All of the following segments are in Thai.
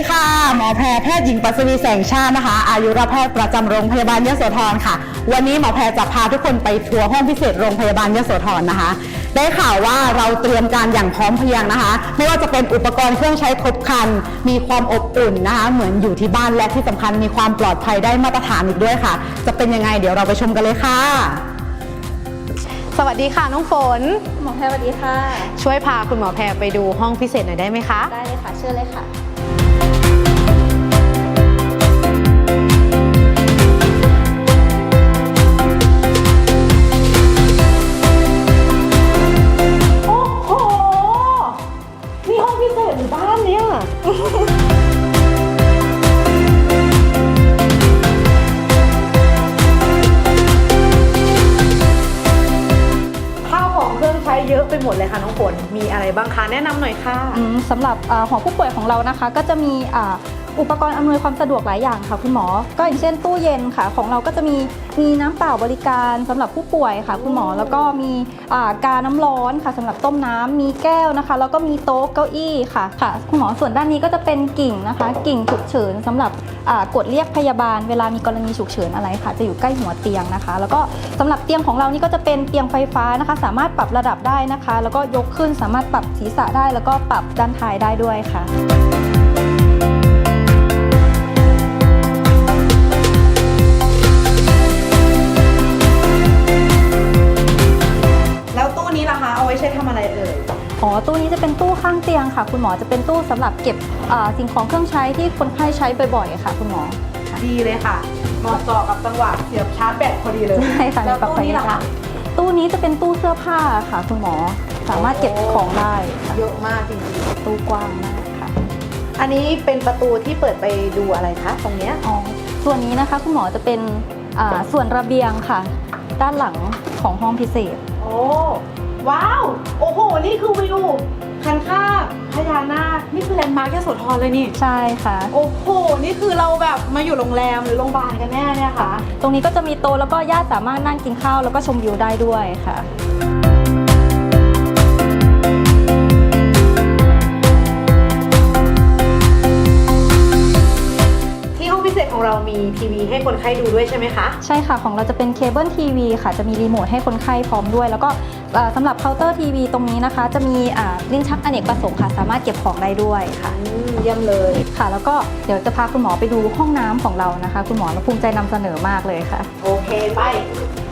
ดีค่ะ หมอแพรแพทย์หญิงปัสวีแสงชาตินะคะ อายุรแพทย์ประจำโรงพยาบาลยโสธรค่ะ วันนี้หมอแพรจะพาทุกคนไปทัวร์ห้องพิเศษโรงพยาบาลยโสธรนะคะ ได้ข่าวว่าเราเตรียมการอย่างพร้อมเพรียงนะคะ ไม่ว่าจะเป็นอุปกรณ์เครื่องใช้ครบครัน มีความอบอุ่นนะคะ เหมือนอยู่ที่บ้านและที่สำคัญมีความปลอดภัยได้มาตรฐานอีกด้วยค่ะ จะเป็นยังไงเดี๋ยวเราไปชมกันเลยค่ะสวัสดีค่ะน้องฝน หมอแพรสวัสดีค่ะ ช่วยพาคุณหมอแพรไปดูห้องพิเศษหน่อยได้ไหมคะ ได้เลยค่ะ เชิญเลยค่ะ ข้าวของเครื่องใช้เยอะไปหมดเลยค่ะน้องฝนมีอะไรบ้างคะแนะนำหน่อยค่ะ อืมสำหรับอ่าหอผู้ป่วยของเรานะคะ ก็จะมีอ่า อุปกรณ์อำนวยความสะดวกหลายอย่างค่ะคุณหมอ ก็อย่างเช่นตู้เย็นค่ะ ของเราก็จะมีมีน้ำเปล่าบริการสำหรับผู้ป่วยค่ะ คุณหมอแล้วก็มีอ่ากาน้ำร้อนค่ะสำหรับต้มน้ำมีแก้วนะคะ แล้วก็มีโต๊ะเก้าอี้ค่ะค่ะ คุณหมอส่วนด้านนี้ก็จะเป็นกิ่งนะคะ กิ่งฉุกเฉินสำหรับอ่ากดเรียกพยาบาล เวลามีกรณีฉุกเฉินอะไรค่ะ จะอยู่ใกล้หัวเตียงนะคะ แล้วก็สำหรับเตียงของเรานี่ก็จะเป็นเตียงไฟฟ้านะคะ สามารถปรับระดับได้นะคะ แล้วก็ยกขึ้นสามารถปรับศีรษะได้ แล้วก็ปรับด้านท้ายได้ด้วยค่ะ อ๋อตู้นี้จะเป็นตู้ข้างเตียงค่ะ คุณหมอจะเป็นตู้สำหรับเก็บอ่าสิ่งของเครื่องใช้ที่คนไข้ใช้บ่อยๆ ค่ะ คุณหมอค่ะดีเลยค่ะเหมาะเจาะกับจังหวะเสียบชาร์จแบตพอดีเลยใช่ค่ะแล้วปรับตู้ไฟนี้ล่ะคะตู้นี้จะเป็นตู้เสื้อผ้าค่ะ คุณหมอสามารถเก็บของได้ค่ะเยอะมากจริงตู้กว้างมากค่ะๆอันนี้เป็นประตูที่เปิดไปดูอะไรคะตรงเนี้ยอ๋อส่วนนี้นะคะคุณหมอจะเป็นอ่าส่วนระเบียงค่ะ ด้านหลังของห้องพิเศษ โอ้ ว้าว โอ้โห นี่คือวิวคันคาบพญานาคนี่คือแลนด์มาร์คยโสธรเลยนี่ ใช่ค่ะ โอ้โห นี่คือเราแบบมาอยู่โรงแรมหรือโรงพยาบาลกันแน่เนี่ยค่ะ ตรงนี้ก็จะมีโต๊ะแล้วก็ญาติสามารถนั่งกินข้าวแล้วก็ชมวิวได้ด้วยค่ะ ข้ดูด้วยใช่ไหมคะ ใช่ค่ะ ของเราจะเป็นเคเบิลทีวีค่ะ จะมีรีโมทให้คนไข้พร้อมด้วย แล้วก็เอ่อสำหรับเคาน์เตอร์ทีวีตรงนี้นะคะ จะมีอ่าลิ้นชักอเนกประสงค์ค่ะ สามารถเก็บของได้ด้วยค่ะอืมเยี่ยมเลยค่ะ แล้วก็เดี๋ยวจะพาคุณหมอไปดูห้องน้ำของเรานะคะ คุณหมอเราภูมิใจนำเสนอมากเลยค่ะ โอเคไป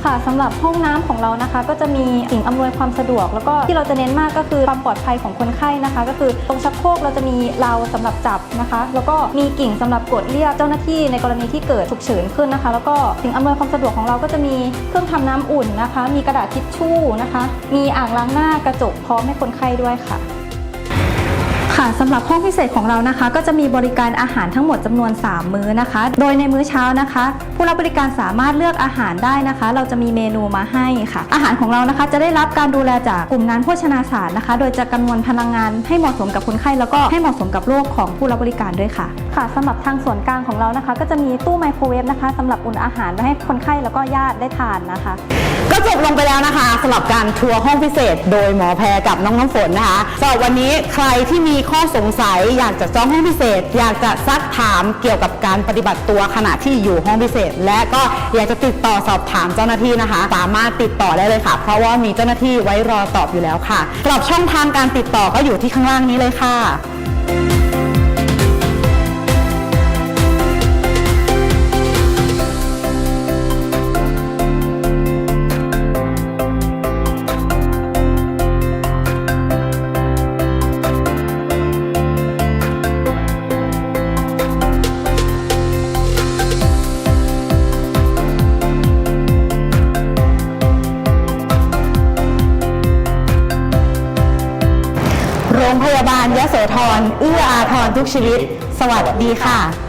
ค่ะสำหรับห้องน้ำของเรานะคะ ก็จะมีสิ่งอำนวยความสะดวก แล้วก็ที่เราจะเน้นมากก็คือความปลอดภัยของคนไข้นะคะ ก็คือตรงชักโครกเราจะมีราวสำหรับจับนะคะ แล้วก็มีกิ่งสำหรับกดเรียกเจ้าหน้าที่ในกรณีที่เกิดฉุกเฉินขึ้นนะคะ แล้วก็สิ่งอำนวยความสะดวกของเราก็จะมีเครื่องทำน้ำอุ่นนะคะ มีกระดาษทิชชู่นะคะ มีอ่างล้างหน้ากระจกพร้อมให้คนไข้ด้วยค่ะ ค่ะสำหรับห้องพิเศษของเรานะคะ ก็จะมีบริการอาหารทั้งหมดจำนวน 3 มื้อนะคะ โดยในมื้อเช้านะคะ ผู้รับบริการสามารถเลือกอาหารได้นะคะ เราจะมีเมนูมาให้ค่ะ อาหารของเรานะคะจะได้รับการดูแลจากกลุ่มงานโภชนาศาสตร์นะคะ โดยจะกำนวนพลังงานให้เหมาะสมกับคนไข้แล้วก็ให้เหมาะสมกับโรคของผู้รับบริการด้วยค่ะ ค่ะสำหรับทางส่วนกลางของเรานะคะ ก็จะมีตู้ไมโครเวฟนะคะสำหรับอุ่นอาหารไว้ให้คนไข้แล้วก็ญาติได้ทานนะคะก็จบลงไปแล้วนะคะสำหรับการทัวร์ห้องพิเศษ โดยหมอแพรกับน้องน้ำฝนนะคะสำหรับวันนี้ใครที่มีข้อสงสัย อยากจะจองห้องพิเศษ อยากจะซักถามเกี่ยวกับการปฏิบัติตัวขณะที่อยู่ห้องพิเศษ และก็อยากจะติดต่อสอบถามเจ้าหน้าที่นะคะ สามารถติดต่อได้เลยค่ะ เพราะว่ามีเจ้าหน้าที่ไว้รอตอบอยู่แล้วค่ะกรอบช่องทางการติดต่อก็อยู่ที่ข้างล่างนี้เลยค่ะ รงพยาบาลยะโสธรเอื้ออาทรทุกชีวิต สวัสดีค่ะ